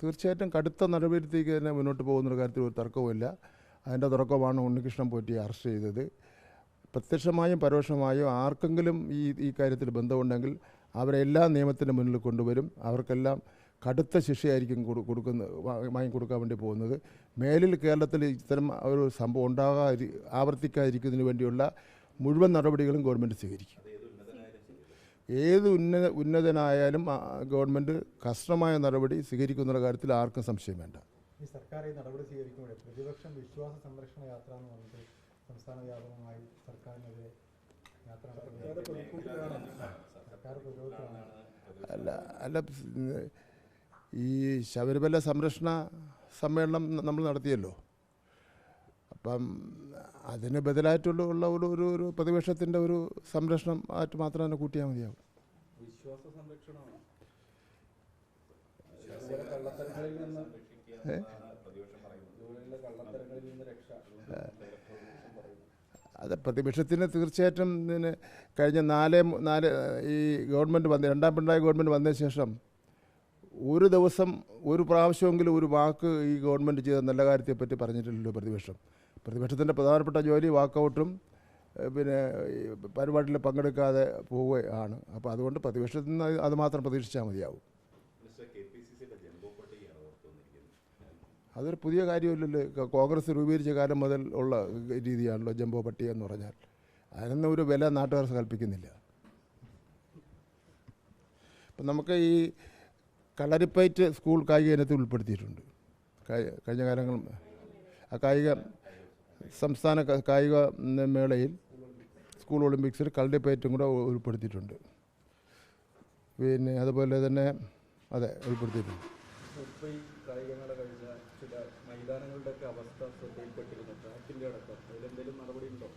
തീർച്ചയായിട്ടും കടുത്ത നടപടിയിലേക്ക് തന്നെ മുന്നോട്ട് പോകുന്ന കാര്യത്തിൽ ഒരു തർക്കവുമില്ല. അതിന്റെ തുടക്കമാണ് ഉണ്ണികൃഷ്ണൻ പോറ്റിയെ അറസ്റ്റ് ചെയ്തത്. പ്രത്യക്ഷമായും പരോക്ഷമായും ആർക്കെങ്കിലും ഈ ഈ കാര്യത്തിൽ ബന്ധമുണ്ടെങ്കിൽ അവരെ എല്ലാ നിയമത്തിന്റെ മുന്നിൽ കൊണ്ടുവരും. അവർക്കെല്ലാം കടുത്ത ശിക്ഷയായിരിക്കും കൊടു കൊടുക്കുന്ന വാങ്ങി കൊടുക്കാൻ വേണ്ടി പോകുന്നത്. മേലിൽ കേരളത്തിൽ ഇത്തരം ഒരു സംഭവം ഉണ്ടാകാതി ആവർത്തിക്കാതിരിക്കുന്നതിന് വേണ്ടിയുള്ള മുഴുവൻ നടപടികളും ഗവൺമെന്റ് സ്വീകരിക്കും. ഏത് ഉന്നത ഉന്നതനായാലും ഗവൺമെന്റ് കർശനമായ നടപടി സ്വീകരിക്കുന്ന കാര്യത്തിൽ ആർക്കും സംശയം വേണ്ട. ഈ സർക്കാർ ഈ നടപടി സ്വീകരിക്കുമ്പോൾ പ്രതിപക്ഷം വിശ്വാസ സംരക്ഷണ യാത്ര എന്ന് പറഞ്ഞിട്ട് സംസ്ഥാന വ്യാപകമായി സർക്കാരിനെതിരെ അല്ല അല്ല ഈ ശബരിമല സംരക്ഷണ സമ്മേളനം നമ്മൾ നടത്തിയല്ലോ. അപ്പം അതിന് ബദലായിട്ടുള്ള ഉള്ള ഒരു ഒരു ഒരു പ്രതിപക്ഷത്തിന്റെ ഒരു സംരക്ഷണം ആയിട്ട് മാത്രം തന്നെ കൂട്ടിയാൽ മതിയാവും. വിശ്വാസ സംരക്ഷണമാണ്? കള്ളത്തരങ്ങളിൽ നിന്ന് കള്ളത്തരങ്ങളിൽ നിന്ന് രക്ഷ. അത് പ്രതിപക്ഷത്തിന് തീർച്ചയായിട്ടും ഇതിന് കഴിഞ്ഞ നാല് നാല് ഈ ഗവൺമെന്റ് വന്ന രണ്ടാം പിണറായി ഗവൺമെന്റ് വന്നതിന് ശേഷം ഒരു ദിവസം ഒരു പ്രാവശ്യമെങ്കിലും ഒരു വാക്ക് ഈ ഗവൺമെന്റ് ചെയ്ത നല്ല കാര്യത്തെപ്പറ്റി പറഞ്ഞിട്ടില്ലല്ലോ പ്രതിപക്ഷം. പ്രതിപക്ഷത്തിന്റെ പ്രധാനപ്പെട്ട ജോലി വാക്കൗട്ടും പിന്നെ പരിപാടിയിൽ പങ്കെടുക്കാതെ പോവുകയാണ്. അപ്പോൾ അതുകൊണ്ട് പ്രതിപക്ഷത്തിൽ നിന്ന് അത് മാത്രം പ്രതീക്ഷിച്ചാൽ മതിയാവും. അതൊരു പുതിയ കാര്യമില്ലല്ലോ. കോൺഗ്രസ് രൂപീകരിച്ച കാലം മുതൽ ഉള്ള രീതിയാണല്ലോ ജംബോ പട്ടിക എന്ന് പറഞ്ഞാൽ. അതിനൊന്നും ഒരു വില നാട്ടുകാർ കൽപ്പിക്കുന്നില്ല. ഇപ്പം നമുക്ക് ഈ കളരിപ്പയറ്റ് സ്കൂൾ കായിക ഇനത്തിൽ ഉൾപ്പെടുത്തിയിട്ടുണ്ട്. കഴിഞ്ഞ കാലങ്ങളും ആ കായിക സംസ്ഥാന കായിക മേളയിൽ സ്കൂൾ ഒളിമ്പിക്സിൽ കളരിപ്പയറ്റും കൂടെ ഉൾപ്പെടുത്തിയിട്ടുണ്ട്. പിന്നെ അതുപോലെ തന്നെ അതെ ഉൾപ്പെടുത്തിയിട്ടുണ്ട്. ഇപ്പോൾ ഈ കായികമേള കഴിഞ്ഞ ചില മൈതാനങ്ങളുടെയൊക്കെ അവസ്ഥ ശ്രദ്ധയിൽപ്പെട്ടിരുന്നു ട്രാക്കിന്റെ അടക്കം അതിലെന്തെങ്കിലും നടപടി ഉണ്ടോ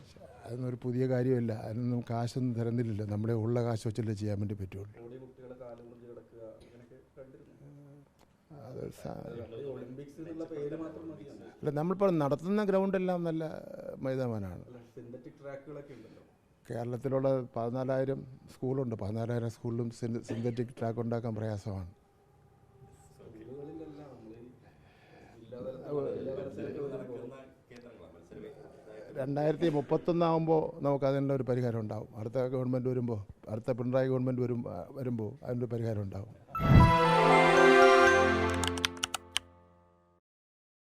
അതൊന്നും ഒരു പുതിയ കാര്യമല്ല. അതിനൊന്നും കാശൊന്നും തരുന്നില്ലല്ലോ നമ്മുടെ ഉള്ള കാശ് വെച്ചല്ലേ ചെയ്യാൻ വേണ്ടി പറ്റുള്ളൂ. അല്ല നമ്മളിപ്പോൾ നടത്തുന്ന ഗ്രൗണ്ടെല്ലാം നല്ല മൈതാനമാണ്. സിന്തറ്റിക് ട്രാക്കുകളൊക്കെ ഉണ്ടല്ലോ. കേരളത്തിലുള്ള പതിനാലായിരം സ്കൂളുണ്ട്. പതിനാലായിരം സ്കൂളിലും സിന്തറ്റിക് ട്രാക്ക് ഉണ്ടാക്കാൻ പ്രയാസമാണ്. രണ്ടായിരത്തി മുപ്പത്തൊന്നാകുമ്പോൾ നമുക്ക് അതിനുള്ള ഒരു പരിഹാരം ഉണ്ടാവും. അടുത്ത ഗവൺമെന്റ് വരുമ്പോൾ അടുത്ത പിണറായി ഗവൺമെന്റ് വരും വരുമ്പോൾ അതിന്റെ പരിഹാരം ഉണ്ടാവും.